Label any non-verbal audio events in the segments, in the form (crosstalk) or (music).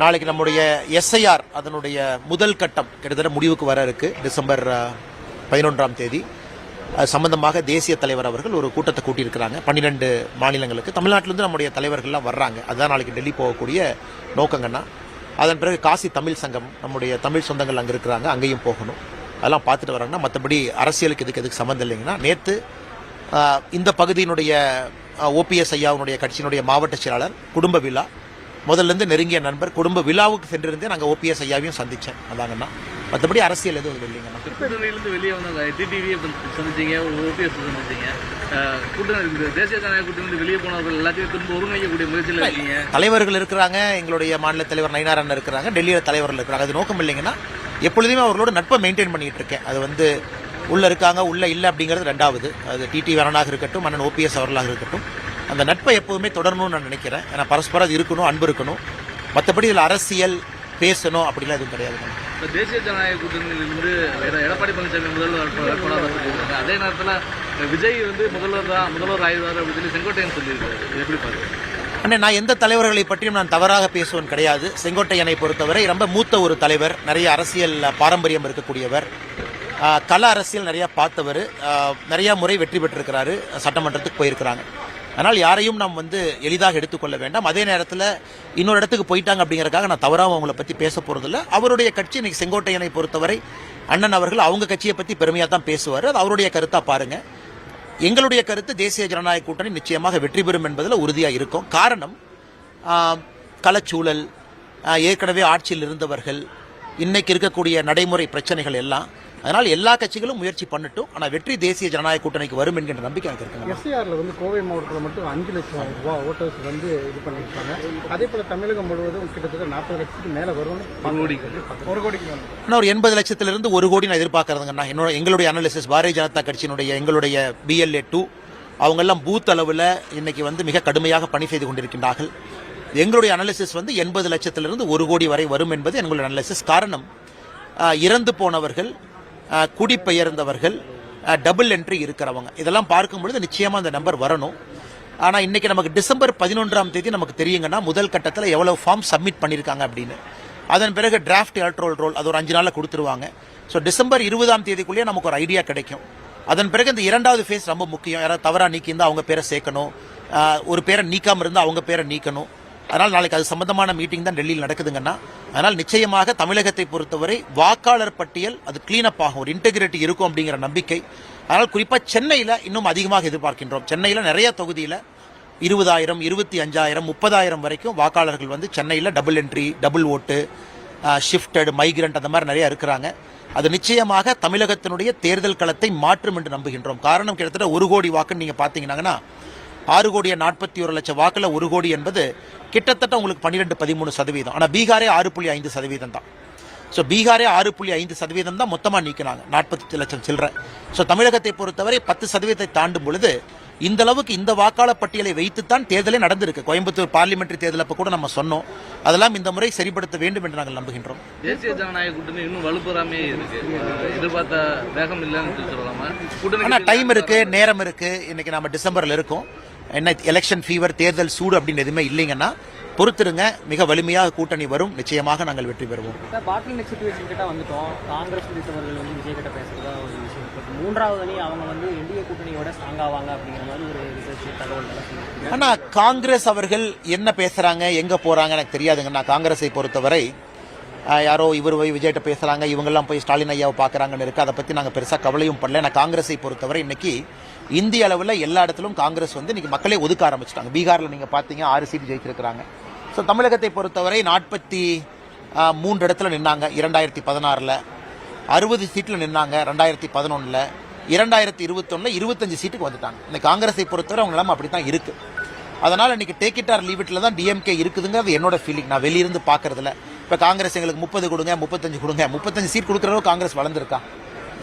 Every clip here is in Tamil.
நாளைக்கு நம்முடைய எஸ்ஐஆர் அதனுடைய முதல் கட்டம் கிட்டத்தட்ட முடிவுக்கு வர இருக்கு. டிசம்பர் பதினொன்றாம் தேதி. சம்பந்தமாக தேசிய தலைவர் அவர்கள் ஒரு கூட்டத்தை கூட்டியிருக்கிறாங்க. பன்னிரெண்டு மாநிலங்களுக்கு. தமிழ்நாட்டிலிருந்து நம்முடைய தலைவர்கள்லாம் வர்றாங்க. அதுதான் நாளைக்கு டெல்லி போகக்கூடிய நோக்கங்கன்னா அதன் பிறகு காசி தமிழ் சங்கம் நம்முடைய தமிழ் சொந்தங்கள் அங்கே இருக்கிறாங்க. அங்கேயும் போகணும். அதெல்லாம் பார்த்துட்டு வராங்கன்னா மற்றபடி அரசியலுக்கு இதுக்கு எதுக்கு சம்மந்தம் இல்லைங்கன்னா நேற்று இந்த பகுதியினுடைய ஓபிஎஸ் ஐயாவுடைய கட்சியினுடைய மாவட்ட செயலாளர் குடும்ப விழா முதல்ல இருந்து நெருங்கிய நண்பர் குடும்ப விழாவுக்கு சென்றிருந்தே நாங்கள் ஓபிஎஸ் ஐயாவையும் சந்தித்தேன் அதாங்கண்ணா மற்றபடி அரசியல் எதுவும் இதுல இல்லைங்கண்ணா கூட்டணியிலிருந்து வெளியே வந்த டிடிவியை சந்திச்சீங்க ஓபிஎஸ் சந்திச்சீங்க. கூட்டணி தேசிய ஜனநாயக கூட்டணியிலிருந்து வெளியே போனவர்கள் எல்லாத்தையும் திரும்ப ஒருங்கிணைக்கக்கூடிய முயற்சியில் இருக்கீங்க. தலைவர்கள் இருக்கிறாங்க எங்களுடைய மாநில தலைவர் நயினாரன் இருக்கிறாங்க டெல்லியில் தலைவர்கள் இருக்கிறாங்க. அது நோக்கம் இல்லைங்கன்னா எப்பொழுதுமே அவர்களோட நட்பை மெயின்டைன் பண்ணிட்டு இருக்கேன். அது வந்து உள்ள இருக்காங்க உள்ள இல்லை அப்படிங்கிறது ரெண்டாவது. அது டிடி வரனாக இருக்கட்டும் அண்ணன் ஓபிஎஸ் அவர்களாக இருக்கட்டும். அந்த நட்பை எப்போதுமே தொடரணும்னு நான் நினைக்கிறேன். ஏன்னா பரஸ்பரம் அது இருக்கணும் அன்பு இருக்கணும். மற்றபடி இதில் அரசியல் பேசணும் அப்படிலாம் எதுவும் கிடையாது தேசிய ஜனநாயக கூட்டணியிலிருந்து எட- எடப்பாடி பழனிசாமி முதல்வர் அதே நேரத்தில் விஜய் வந்து முதல்வர் தான் முதல்வர் ஆய்வார் அப்படின்னு சொல்லி செங்கோட்டையன் சொல்லியிருக்காரு. எப்படி பாருங்க அண்ணே நான் எந்த தலைவர்களை பற்றியும் நான் தவறாக பேசுவன் கிடையாது. செங்கோட்டையனை பொறுத்தவரை ரொம்ப மூத்த ஒரு தலைவர் நிறைய அரசியல் பாரம்பரியம் இருக்கக்கூடியவர். கள அரசியல் நிறைய பார்த்தவர். நிறைய முறை வெற்றி பெற்றிருக்கிறாரு. சட்டமன்றத்துக்கு போயிருக்கிறாங்க. அதனால் யாரையும் நாம் வந்து எளிதாக எடுத்துக்கொள்ள வேண்டாம். அதே நேரத்தில் இன்னொரு இடத்துக்கு போயிட்டாங்க அப்படிங்கிறக்காக நான் தவறாக அவங்கள பற்றி பேச போகிறதில்ல அவருடைய கட்சி இன்னைக்கு செங்கோட்டையனை பொறுத்தவரை அண்ணன் அவர்கள் அவங்க கட்சியை பற்றி பெருமையாக தான் பேசுவார். அது அவருடைய கருத்தாக பாருங்க. எங்களுடைய கருத்து தேசிய ஜனநாயக கூட்டணி நிச்சயமாக வெற்றி பெறும் என்பதில் உறுதியாக இருக்கும். காரணம் கலச்சூழல் களச்சூழல் ஏற்கனவே ஆட்சியில் இருந்தவர்கள் இன்னைக்கு இருக்கக்கூடிய நடைமுறை பிரச்சனைகள் எல்லாம் அதனால் எல்லா கட்சிகளும் முயற்சி பண்ணட்டும். ஆனால் வெற்றி தேசிய ஜனநாயக கூட்டணிக்கு வரும் என்கின்ற நம்பிக்கை எனக்கு இருக்குங்க. எஸ்ஐஆர்ல வந்து கோவை மாவட்டத்தில் மட்டும் அஞ்சு லட்சம் ரூபாய் ஓட்டர்ஸ் வந்து இது பண்ணியிருக்காங்க. அதே போல தமிழகம் முழுவதும் கிட்டத்தட்ட நாற்பது லட்சத்துக்கு மேல வரும்னு ஒரு கோடி. ஒரு கோடிக்கு மேல. ஆனால் ஒரு எண்பது லட்சத்திலிருந்து ஒரு கோடி நான் எதிர்பார்க்கறதுங்கண்ணா. என்னோட எங்களுடைய அனாலிசிஸ் பாரதிய ஜனதா கட்சியினுடைய எங்களுடைய பிஎல்ஏ டூ அவங்கெல்லாம் பூத் அளவில் இன்னைக்கு வந்து மிக கடுமையாக பணி செய்து கொண்டிருக்கின்றார்கள். எங்களுடைய அனாலிசிஸ் வந்து எண்பது லட்சத்திலிருந்து ஒரு கோடி வரை வரும் என்பது எங்களுடைய அனாலிசிஸ் காரணம். இறந்து போனவர்கள் குடிபெயர்ந்தவர்கள் டபுள் என்ட்ரி இருக்கிறவங்க. இதெல்லாம் பார்க்கும் பொழுது நிச்சயமாக அந்த நம்பர் வரணும். ஆனால் இன்றைக்கி நமக்கு டிசம்பர் பதினொன்றாம் தேதி நமக்கு தெரியுங்கன்னா முதல் கட்டத்தில் எவ்வளோ ஃபார்ம் சப்மிட் பண்ணியிருக்காங்க அப்படின்னு. அதன் பிறகு டிராஃப்ட் எலக்ட்ரோல் ரோல் அது ஒரு அஞ்சு நாளில் கொடுத்துருவாங்க. ஸோ டிசம்பர் இருபதாம் தேதிக்குள்ளேயே நமக்கு ஒரு ஐடியா கிடைக்கும். அதன் பிறகு இந்த இரண்டாவது ஃபேஸ் ரொம்ப முக்கியம். யாராவது தவறாக நீக்கியிருந்தால் அவங்க பேரை சேர்க்கணும். ஒரு பேரை நீக்காமல் இருந்தால் அவங்க பேரை நீக்கணும். அதனால் நாளைக்கு அது சம்பந்தமான மீட்டிங் தான் டெல்லியில் நடக்குதுங்கன்னா அதனால் நிச்சயமாக தமிழகத்தை பொறுத்தவரை வாக்காளர் பட்டியல் அது கிளீனப் ஆகும் ஒரு இன்டெகிரிட்டி இருக்கும் அப்படிங்கிற நம்பிக்கை. அதனால் குறிப்பாக சென்னையில் இன்னும் அதிகமாக எதிர்பார்க்கின்றோம். சென்னையில் நிறைய தொகுதியில் இருபதாயிரம் இருபத்தி அஞ்சாயிரம் முப்பதாயிரம் வரைக்கும் வாக்காளர்கள் வந்து சென்னையில் டபுள் என்ட்ரி டபுள் ஓட்டு ஷிஃப்டட் மைக்ரண்ட் அந்த மாதிரி நிறைய இருக்கிறாங்க. அது நிச்சயமாக தமிழகத்தினுடைய தேர்தல் களத்தை மாற்றும் என்று நம்புகின்றோம். காரணம் கிட்டத்தட்ட ஒரு கோடி வாக்குன்னு நீங்கள் பார்த்தீங்கன்னா ஆறு கோடியே நாற்பத்தி ஒரு லட்சம் வாக்கில் ஒரு கோடி என்பது கிட்டத்தட்ட உங்களுக்கு பன்னிரெண்டு பதிமூணு சதவீதம். ஆனால் பீகாரே ஆறு புள்ளி ஐந்து சதவீதம் தான். ஸோ பீகாரே ஆறு புள்ளி ஐந்து சதவீதம் தான் மொத்தமாக நீக்கினாங்க. நாற்பத்தி லட்சம் சில்லற. ஸோ தமிழகத்தை பொறுத்தவரை பத்து சதவீதத்தை தாண்டும் பொழுது இந்த அளவுக்கு இந்த வாக்காளர் பட்டியலை வைத்துத்தான் தேர்தலே நடந்திருக்கு. கோயம்புத்தூர் பார்லிமெண்ட்ரி தேர்தல் அப்போ கூட நம்ம சொன்னோம். அதெல்லாம் இந்த முறை சரிப்படுத்த வேண்டும் என்று நாங்கள் நம்புகின்றோம். தேசிய ஜனநாயக கூட்டணி இன்னும் வலுப்பெறாமே இருக்கு. எதிர்பார்த்த வேகம் இல்லைன்னு சொல்லி சொல்லலாமா ஆனால் டைம் இருக்கு நேரம் இருக்கு. இன்னைக்கு நம்ம டிசம்பர்ல இருக்கோம். என்ன எலெக்ஷன் ஃபீவர் தேர்தல் சூடு அப்படின்னு எதுவுமே இல்லைங்கன்னா பொறுத்திருங்க. மிக வலிமையாக கூட்டணி வரும். நிச்சயமாக நாங்கள் வெற்றி பெறுவோம். பாட்டில் நெக் சுச்சுவேஷன் கிட்ட வந்துட்டோம். காங்கிரஸ் உள்ளிட்டவர்கள் வந்து விஜய் கிட்ட பேசுறதா ஒரு விஷயம். பட் மூன்றாவது அணி அவங்க வந்து என்டிஏ கூட்டணியோட ஸ்ட்ராங் ஆவாங்க அப்படிங்கிற மாதிரி ஒரு ரிசர்ச் தகவல் காங்கிரஸ் அவர்கள் என்ன பேசுறாங்க எங்க போறாங்க எனக்கு தெரியாதுங்க. நான் காங்கிரஸை பொறுத்தவரை யாரோ இவர் போய் விஜய்கிட்ட பேசுறாங்க இவங்கெல்லாம் போய் ஸ்டாலின் ஐயாவை பார்க்கறாங்கன்னு இருக்கு. அதை பத்தி நாங்க பெருசா கவலையும் பண்ணல நான் காங்கிரஸை பொறுத்தவரை இன்னைக்கு இந்திய அளவில் எல்லா இடத்திலும் காங்கிரஸ் வந்து இன்றைக்கி மக்களே ஒதுக்க ஆரம்பிச்சிட்டாங்க. பீகாரில் நீங்கள் பார்த்தீங்க ஆறு சீட் ஜெயிச்சிருக்கிறாங்க. ஸோ தமிழகத்தை பொறுத்தவரை நாற்பத்தி மூன்று இடத்துல நின்னாங்க. இரண்டாயிரத்தி பதினாறில் அறுபது சீட்டில் நின்னாங்க ரெண்டாயிரத்தி பதினொன்றில் இரண்டாயிரத்தி இருபத்தொன்னில் இருபத்தஞ்சு சீட்டுக்கு வந்துட்டாங்க. இந்த காங்கிரஸை பொறுத்தவரை அவங்க நிலைமை அப்படி தான் இருக்குது அதனால் இன்னைக்கு டேக் இட் ஆர் லீவ் தான் டிஎம்கே இருக்குதுங்கிறது என்னோட ஃபீலிங் நான் வெளியிருந்து பார்க்குறதுல இப்போ காங்கிரஸ் எங்களுக்கு முப்பது கொடுங்க முப்பத்தஞ்சு கொடுங்க. முப்பத்தஞ்சு சீட் கொடுக்குற காங்கிரஸ் வளர்ந்துருக்கா.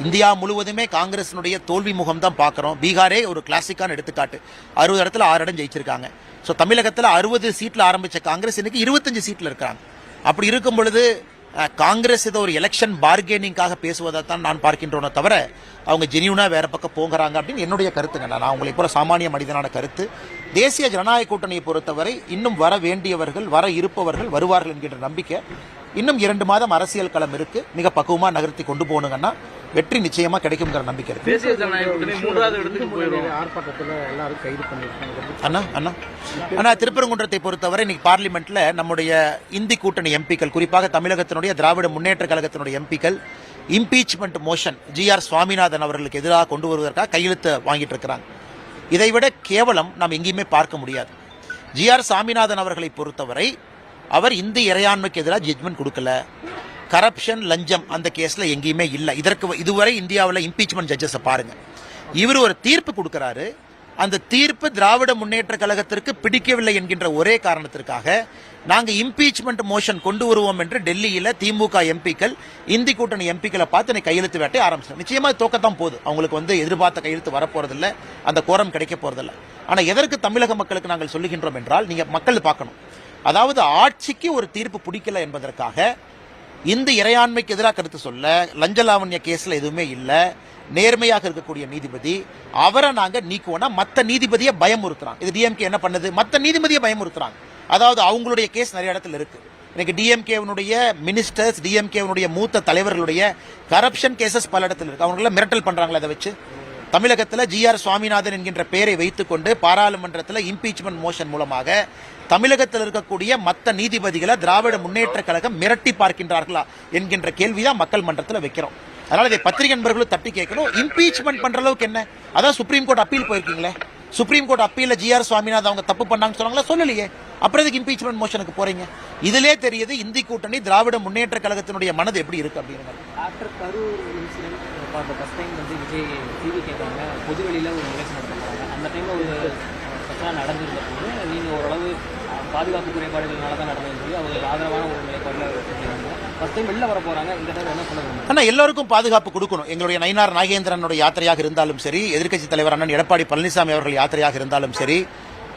இந்தியா முழுவதுமே காங்கிரஸினுடைய தோல்வி முகம் தான் பார்க்குறோம். பீகாரே ஒரு கிளாசிக்கான எடுத்துக்காட்டு. அறுபது இடத்துல ஆறு இடம் ஜெயிச்சிருக்காங்க. ஸோ தமிழகத்தில் அறுபது சீட்டில் ஆரம்பித்த காங்கிரஸ் இன்றைக்கி இருபத்தஞ்சு சீட்டில் இருக்காங்க அப்படி இருக்கும் பொழுது காங்கிரஸ் ஏதோ ஒரு எலெக்ஷன் பார்கெனிங்காக பேசுவதை தான் நான் பார்க்கின்றோனே தவிர அவங்க ஜெனியூனா வேறு பக்கம் போகிறாங்க அப்படின்னு என்னுடைய கருத்துங்க. நான் அவங்களை போல சாமானிய மனிதனான கருத்து. தேசிய ஜனநாயக கூட்டணியை பொறுத்தவரை இன்னும் வர வேண்டியவர்கள் வர இருப்பவர்கள் வருவார்கள் என்கின்ற நம்பிக்கை. இன்னும் இரண்டு மாதம் அரசியல் களம் இருக்குது மிக பக்குவமாக நகர்த்தி கொண்டு போகணுங்கன்னா வெற்றி நிச்சயமா கிடைக்குங்கிற நம்பிக்கை இருக்கு. தேசிய ஜனநாயக கூட்டணி மூன்றாவது இடத்துக்கு போயிடும் ஆர்ப்பாட்டத்தில் எல்லாரும் கைது பண்ணியிருக்காங்க. அண்ணா அண்ணா. அண்ணா திருப்பரங்குன்றத்தை பொறுத்தவரை இன்னைக்கு பார்லிமெண்ட்ல நம்முடைய இந்தி கூட்டணி எம்பிக்கள் குறிப்பாக தமிழகத்தினுடைய திராவிட முன்னேற்ற கழகத்தினுடைய எம்பிக்கள் impeachment motion G R Swaminathan அவர்களுக்கு எதிராக கொண்டு வருவதற்காக கையெழுத்து வாங்கிட்டு இருக்கிறாங்க. இதை விட கேவலம் நாம் எங்கேயுமே பார்க்க முடியாது. ஜி ஆர் சாமிநாதன் அவர்களை பொறுத்தவரை அவர் இந்து இறையாண்மைக்கு எதிராக ஜட்மெண்ட் கொடுக்கல. கரப்ஷன் லஞ்சம் அந்த கேஸில் எங்கேயுமே இல்லை. இதற்கு இதுவரை இந்தியாவில் இம்பீச்மெண்ட் ஜட்ஜஸை பாருங்கள் இவர் ஒரு தீர்ப்பு கொடுக்குறாரு. அந்த தீர்ப்பு திராவிட முன்னேற்ற கழகத்திற்கு பிடிக்கவில்லை என்கின்ற ஒரே காரணத்திற்காக நாங்கள் இம்பீச்மெண்ட் மோஷன் கொண்டு வருவோம் என்று டெல்லியில் திமுக எம்பிக்கள் இந்தி கூட்டணி எம்பிக்களை பார்த்து இன்னைக்கு கையெழுத்து வேட்டை ஆரம்பிச்சாங்க நிச்சயமாக தோக்கத்தான் போகுது. அவங்களுக்கு வந்து எதிர்பார்த்த கையெழுத்து வரப்போறதில்ல. அந்த கோரம் கிடைக்க போறதில்ல. ஆனால் எதற்கு தமிழக மக்களுக்கு நாங்கள் சொல்லுகின்றோம் என்றால் நீங்கள் மக்கள் பார்க்கணும். அதாவது ஆட்சிக்கு ஒரு தீர்ப்பு பிடிக்கல என்பதற்காக இந்து இறையாண்மைக்கு எதிராக கருத்து சொல்ல லஞ்ச லாவண்ய எதுவுமே இல்லை. நேர்மையாக இருக்கக்கூடிய நீதிபதி அவரை நாங்கள் நீக்குவோம்னா மற்ற நீதிபதியை பயமுறுத்துறாங்க. இது டிஎம்கே என்ன பண்ணுது? மற்ற நீதிபதியை பயமுறுத்துறாங்க. அதாவது அவங்களுடைய கேஸ் நிறைய இடத்துல இருக்கு. இன்னைக்கு டிஎம்கேவனுடைய மினிஸ்டர்ஸ் டிஎம்கேவனுடைய மூத்த தலைவர்களுடைய கரப்ஷன் கேசஸ் பல இடத்துல இருக்கு. அவங்கள மிரட்டல் பண்ணுறாங்களா அதை வச்சு. தமிழகத்தில் ஜிஆர் சுவாமிநாதன் என்கின்ற பெயரை வைத்துக்கொண்டு பாராளுமன்றத்தில் இம்பீச்மெண்ட் மோஷன் மூலமாக தமிழகத்தில் இருக்கக்கூடிய மற்ற நீதிபதிகளை திராவிட முன்னேற்ற கழகம் மிரட்டி பார்க்கின்றார்களா என்கின்ற கேள்விதான் மக்கள் மன்றத்தில் வைக்கிறோம். அதனால் இதை பத்திரிகை நண்பர்களும் தட்டி கேட்கணும். இம்பீச்மெண்ட் பண்ற அளவுக்கு என்ன? அதான் சுப்ரீம் கோர்ட் அப்பீல் போயிருக்கீங்களே. சுப்ரீம் கோர்ட் அப்பீல ஜிஆர் சுவாமிநாதன் அவங்க தப்பு பண்ணாங்கன்னு சொன்னாங்களா? சொல்லலையே. அப்புறம் எதுக்கு இம்பீச்மெண்ட் மோஷனுக்கு போறீங்க? இதிலே தெரியுது இந்தி கூட்டணி திராவிட முன்னேற்ற கழகத்தினுடைய மனது எப்படி இருக்கு அப்படின்னு அப்போ ஃபஸ்ட் டைம் வந்து விஜய் டிவி கேட்குறாங்க பொது வெளியில் ஒரு நிகழ்ச்சி நடத்துறாங்க அந்த டைமில் ஒரு பிரச்சனை நடந்திருந்த போது நீங்கள் ஓரளவு பாதுகாப்பு குறைபாடுகள்னால தான் நடந்ததுன்னு சொல்லி அவங்களுக்கு ஆதரவான ஒரு நிலைப்பாடில் ஃபஸ்ட் டைம் வெளில வர போகிறாங்க இந்த டைம் என்ன சொல்ல ஆனால் எல்லாருக்கும் பாதுகாப்பு கொடுக்கணும். எங்களுடைய நயினார் நாகேந்திரனுடைய யாத்திரையாக இருந்தாலும் சரி எதிர்க்கட்சித் தலைவர் அண்ணன் எடப்பாடி பழனிசாமி அவர்கள் யாத்திரையாக இருந்தாலும் சரி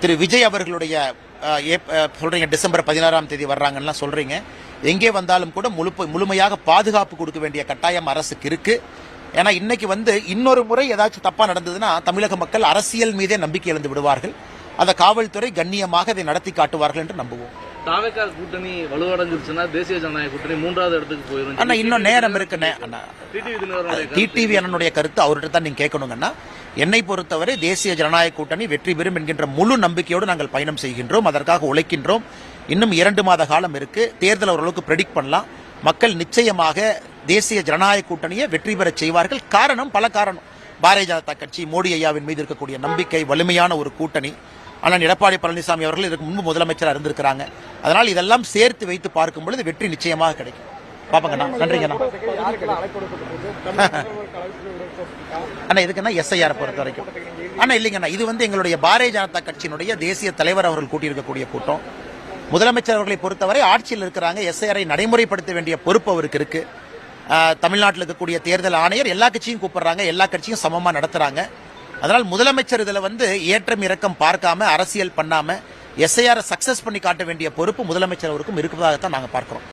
திரு விஜய் அவர்களுடைய அஹ், சொல்றீங்க டிசம்பர் பதினாறாம் தேதி வர்றாங்கன்னா சொல்றீங்க. எங்கே வந்தாலும் கூட முழு முழுமையாக பாதுகாப்பு கொடுக்க வேண்டிய கட்டாயம் அரசுக்கு இருக்குது ஏன்னா இன்னைக்கு வந்து இன்னொரு முறை ஏதாச்சும் தப்பா நடந்ததுன்னா தமிழக மக்கள் அரசியல் மீதே நம்பிக்கை இழந்து விடுவார்கள். அந்த காவல்துறை கண்ணியமாக அதை நடத்தி காட்டுவார்கள் என்று நம்புவோம். தாவேக்கா கூட்டணி வலுவடைஞ்சிருச்சுன்னா தேசிய ஜனநாயக கூட்டணி மூன்றாவது இடத்துக்கு போயிடும் அண்ணா இன்னும் நேரம் இருக்குண்ணே அண்ணா. டிடிவி அண்ணனுடைய கருத்து அவர்கிட்ட தான் நீங்க கேட்கணுங்கன்னா என்னை பொறுத்தவரை தேசிய ஜனநாயக கூட்டணி வெற்றி பெறும் என்கின்ற முழு நம்பிக்கையோடு நாங்கள் பயணம் செய்கின்றோம் அதற்காக உழைக்கின்றோம். இன்னும் இரண்டு மாத காலம் இருக்கு. தேர்தல் ஓரளவுக்கு ப்ரெடிக்ட் பண்ணலாம். மக்கள் நிச்சயமாக தேசிய ஜனநாயக கூட்டணியை வெற்றி பெறச் செய்வார்கள். காரணம் பல காரணம். பாரதிய ஜனதா கட்சி மோடி ஐயாவின் மீது இருக்கக்கூடிய நம்பிக்கை வலிமையான ஒரு கூட்டணி. ஆனால் எடப்பாடி பழனிசாமி அவர்கள் இதற்கு முன்பு முதலமைச்சராக இருந்திருக்கிறாங்க. அதனால் இதெல்லாம் சேர்த்து வைத்து பார்க்கும் பொழுது வெற்றி நிச்சயமாக கிடைக்கும். பாப்பங்கண்ணா நன்றிங்கண்ணா அண்ணா. (laughs) இதுக்குன்னா எஸ்ஐஆர் பொறுத்த வரைக்கும். அண்ணா இல்லைங்கண்ணா இது வந்து எங்களுடைய பாரதிய ஜனதா கட்சியினுடைய தேசிய தலைவர் அவர்கள் கூட்டியிருக்கக்கூடிய கூட்டம். முதலமைச்சர் அவர்களை பொறுத்தவரை ஆட்சியில் இருக்கிறாங்க. எஸ்ஐஆரை நடைமுறைப்படுத்த வேண்டிய பொறுப்பு அவருக்கு இருக்கு. தமிழ்நாட்டில் இருக்கக்கூடிய தேர்தல் ஆணையர் எல்லா கட்சியும் கூப்பிடுறாங்க எல்லா கட்சியும் சமமாக நடத்துகிறாங்க அதனால் முதலமைச்சர் இதில் வந்து ஏற்றம் இறக்கம் பார்க்காம அரசியல் பண்ணாமல் எஸ்ஐஆரை சக்சஸ் பண்ணி காட்ட வேண்டிய பொறுப்பு முதலமைச்சர் அவருக்கும் இருப்பதாகத்தான் நாங்கள் பார்க்குறோம்.